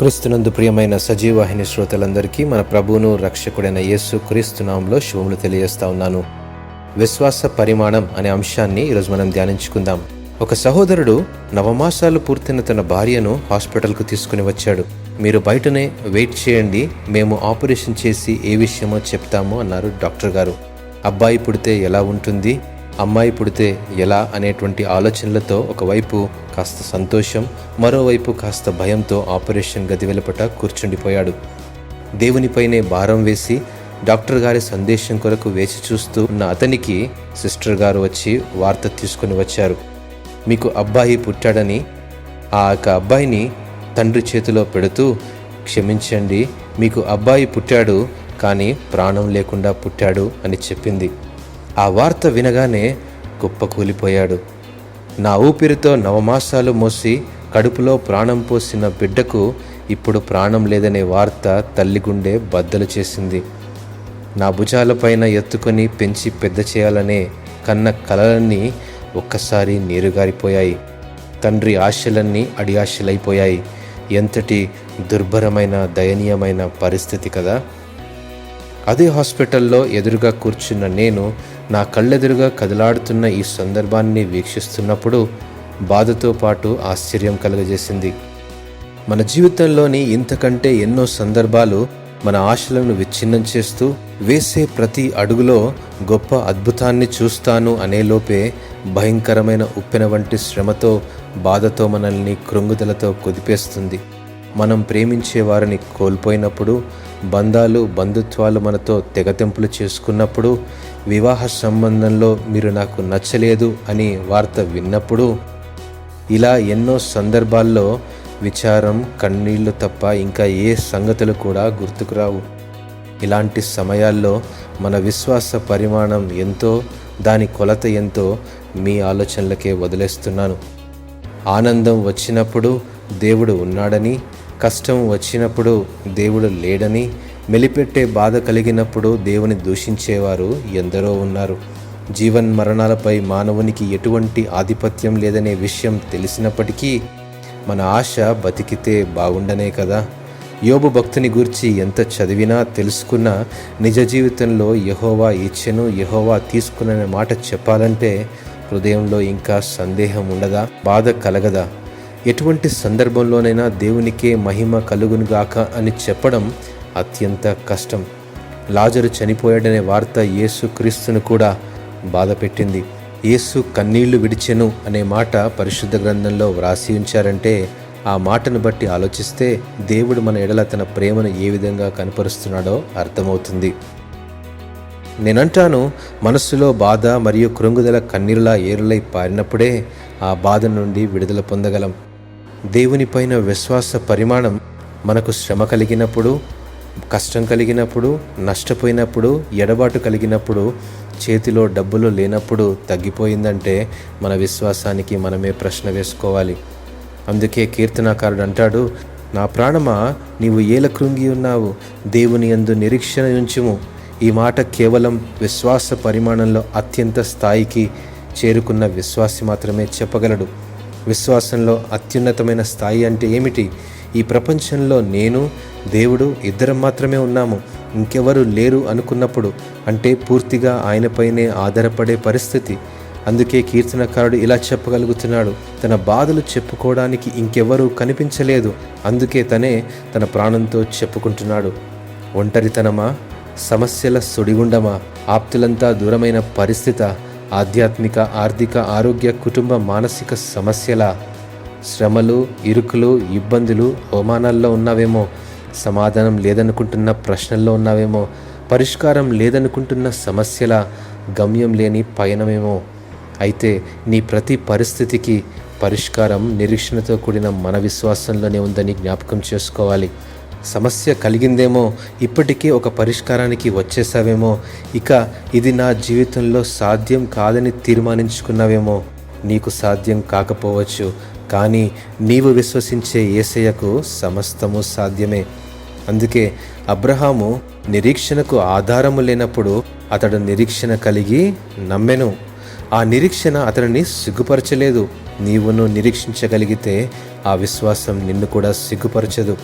క్రీస్తునందు ప్రియమైన సజీవాహిని శ్రోతలందరికీ మన ప్రభువును రక్షకుడైన యేసు క్రీస్తునామంలో శుభములు తెలియజేస్తా ఉన్నాను. విశ్వాస పరిమాణం అనే అంశాన్ని ఈరోజు మనం ధ్యానించుకుందాం. ఒక సహోదరుడు నవమాసాలు పూర్తయిన తన భార్యను హాస్పిటల్కు తీసుకుని వచ్చాడు. మీరు బయటనే వెయిట్ చేయండి మేము ఆపరేషన్ చేసి ఏ విషయమో చెప్తాము అన్నారు డాక్టర్ గారు. అబ్బాయి పుడితే ఎలా ఉంటుంది? అమ్మాయి పుడితే ఎలా? అనేటువంటి ఆలోచనలతో ఒకవైపు కాస్త సంతోషం మరోవైపు కాస్త భయంతో ఆపరేషన్ గది వెలుపట కూర్చుండిపోయాడు. దేవునిపైనే భారం వేసి డాక్టర్ గారి సందేశం కొరకు వేచి చూస్తూ ఉన్న అతనికి సిస్టర్ గారు వచ్చి వార్త తీసుకుని వచ్చారు. మీకు అబ్బాయి పుట్టాడని ఆ యొక్క అబ్బాయిని తండ్రి చేతిలో పెడుతూ క్షమించండి మీకు అబ్బాయి పుట్టాడు కానీ ప్రాణం లేకుండా పుట్టాడు అని చెప్పింది. ఆ వార్త వినగానే కుప్పకూలిపోయాడు. నా ఊపిరితో నవమాసాలు మోసి కడుపులో ప్రాణం పోసిన బిడ్డకు ఇప్పుడు ప్రాణం లేదనే వార్త తల్లి గుండె బద్దలు చేసింది. నా భుజాలపైన ఎత్తుకొని పెంచి పెద్ద చేయాలనే కన్న కలలన్నీ ఒక్కసారి నీరుగారిపోయాయి. తండ్రి ఆశలన్నీ అడియాశలైపోయాయి. ఎంతటి దుర్భరమైన దయనీయమైన పరిస్థితి కదా! అదే హాస్పిటల్లో ఎదురుగా కూర్చున్న నేను నా కళ్ళెదురుగా కదలాడుతున్న ఈ సందర్భాన్ని వీక్షిస్తున్నప్పుడు బాధతో పాటు ఆశ్చర్యం కలుగజేసింది. మన జీవితంలోని ఇంతకంటే ఎన్నో సందర్భాలు మన ఆశలను విచ్ఛిన్నం చేస్తూ వేసే ప్రతి అడుగులో గొప్ప అద్భుతాన్ని చూస్తాను అనేలోపే భయంకరమైన ఉప్పెన వంటి శ్రమతో బాధతో మనల్ని కృంగుదలతో కుదిపేస్తుంది. మనం ప్రేమించే వారిని కోల్పోయినప్పుడు బంధాలు బంధుత్వాలు మనతో తెగతెంపులు చేసుకున్నప్పుడు వివాహ సంబంధంలో మీరు నాకు నచ్చలేదు అని వార్త విన్నప్పుడు ఇలా ఎన్నో సందర్భాల్లో విచారం కన్నీళ్ళు తప్ప ఇంకా ఏ సంగతులు కూడా గుర్తుకురావు ఇలాంటి సమయాల్లో మన విశ్వాస పరిమాణం ఎంతో దాని కొలత ఎంతో మీ ఆలోచనలకే వదిలేస్తున్నాను. ఆనందం వచ్చినప్పుడు దేవుడు ఉన్నాడని కష్టం వచ్చినప్పుడు దేవుడు లేడని మెలిపెట్టే బాధ కలిగినప్పుడు దేవుని దూషించేవారు ఎందరో ఉన్నారు. జీవన్ మరణాలపై మానవునికి ఎటువంటి ఆధిపత్యం లేదనే విషయం తెలిసినప్పటికీ మన ఆశ బతికితే బాగుండనే కదా. యోబు భక్తుని గురించి ఎంత చదివినా తెలుసుకున్నా నిజ జీవితంలో యహోవా ఇచ్చెను యహోవా తీసుకున్న మాట చెప్పాలంటే హృదయంలో ఇంకా సందేహం ఉండదా? బాధ కలగదా? ఎటువంటి సందర్భంలోనైనా దేవునికే మహిమ కలుగునుగాక అని చెప్పడం అత్యంత కష్టం. లాజరు చనిపోయాడనే వార్త యేసు క్రీస్తును కూడా బాధపెట్టింది. యేసు కన్నీళ్ళు విడిచెను అనే మాట పరిశుద్ధ గ్రంథంలో వ్రాసి ఉంచారంటే ఆ మాటను బట్టి ఆలోచిస్తే దేవుడు మన ఎడల తన ప్రేమను ఏ విధంగా కనపరుస్తున్నాడో అర్థమవుతుంది. నేనంటాను మనస్సులో బాధ మరియు కృంగుదల కన్నీరులా ఏరులై పారినప్పుడే ఆ బాధ నుండి విడుదల పొందగలం. దేవునిపైన విశ్వాస పరిమాణం మనకు శ్రమ కలిగినప్పుడు కష్టం కలిగినప్పుడు నష్టపోయినప్పుడు ఎడబాటు కలిగినప్పుడు చేతిలో డబ్బులు లేనప్పుడు తగ్గిపోయిందంటే మన విశ్వాసానికి మనమే ప్రశ్న వేసుకోవాలి. అందుకే కీర్తనాకారుడు అంటాడు నా ప్రాణమా నీవు ఏల కృంగి ఉన్నావు? దేవుని యందు నిరీక్షణ ఉంచుము. ఈ మాట కేవలం విశ్వాస పరిమాణంలో అత్యంత స్థాయికి చేరుకున్న విశ్వాసి మాత్రమే చెప్పగలడు. విశ్వాసంలో అత్యున్నతమైన స్థాయి అంటే ఏమిటి? ఈ ప్రపంచంలో నేను దేవుడు ఇద్దరం మాత్రమే ఉన్నాము. ఇంకెవరు లేరు అనుకున్నప్పుడు అంటే పూర్తిగా ఆయనపైనే ఆధారపడే పరిస్థితి. అందుకే కీర్తనకారుడు ఇలా చెప్పగలుగుతున్నాడు తన బాధలు చెప్పుకోవడానికి ఇంకెవరూ కనిపించలేదు. అందుకే తనే తన ప్రాణంతో చెప్పుకుంటున్నాడు. ఒంటరితనమా? సమస్యల సుడిగుండమా? ఆప్తులంతా దూరమైన పరిస్థిత ఆధ్యాత్మిక ఆర్థిక ఆరోగ్య కుటుంబ మానసిక సమస్యల? శ్రమలు ఇరుకులు ఇబ్బందులు అవమానాల్లో ఉన్నావేమో? సమాధానం లేదనుకుంటున్న ప్రశ్నల్లో ఉన్నావేమో? పరిష్కారం లేదనుకుంటున్న సమస్యల గమ్యం లేని పయనమేమో? అయితే నీ ప్రతి పరిస్థితికి పరిష్కారం నిరీక్షణతో కూడిన మన విశ్వాసంలోనే ఉందని జ్ఞాపకం చేసుకోవాలి. సమస్య కలిగిందేమో? ఇప్పటికే ఒక పరిష్కారానికి వచ్చేసావేమో? ఇక ఇది నా జీవితంలో సాధ్యం కాదని తీర్మానించుకున్నావేమో? నీకు సాధ్యం కాకపోవచ్చు కానీ నీవు విశ్వసించే ఏసయ్యకు సమస్తము సాధ్యమే. అందుకే అబ్రహాము నిరీక్షణకు ఆధారము లేనప్పుడు అతడు నిరీక్షణ కలిగి నమ్మెను. ఆ నిరీక్షణ అతడిని సిగ్గుపరచలేదు. నీవును నిరీక్షించగలిగితే ఆ విశ్వాసం నిన్ను కూడా సిగ్గుపరచదు.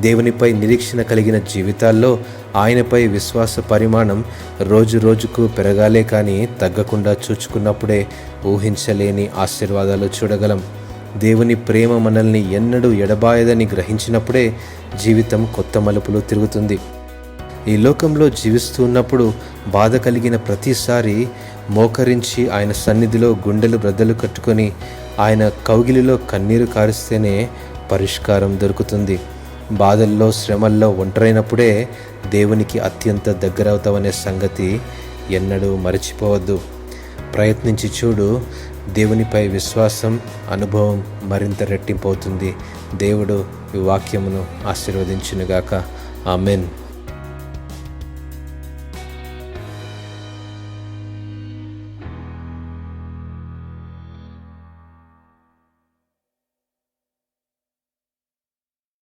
దేవునిపై నిరీక్షణ కలిగిన జీవితాల్లో ఆయనపై విశ్వాస పరిమాణం రోజు రోజుకు పెరగాలే కానీ తగ్గకుండా చూచుకున్నప్పుడే ఊహించలేని ఆశీర్వాదాలు చూడగలం. దేవుని ప్రేమ మనల్ని ఎన్నడూ ఎడబాయదని గ్రహించినప్పుడే జీవితం కొత్త మలుపులు తిరుగుతుంది. ఈ లోకంలో జీవిస్తూ ఉన్నప్పుడు బాధ కలిగిన ప్రతిసారి మోకరించి ఆయన సన్నిధిలో గుండెలు బ్రద్దలు కట్టుకొని ఆయన కౌగిలిలో కన్నీరు కారిస్తేనే పరిష్కారం దొరుకుతుంది. బాధల్లో శ్రమల్లో ఒంటరైనప్పుడే దేవునికి అత్యంత దగ్గరవుతావనే సంగతి ఎన్నడూ మరచిపోవద్దు. ప్రయత్నించి చూడు దేవునిపై విశ్వాసం అనుభవం మరింత రెట్టింపవుతుంది. దేవుడు ఈ వాక్యమును ఆశీర్వదించునుగాక. ఆమెన్.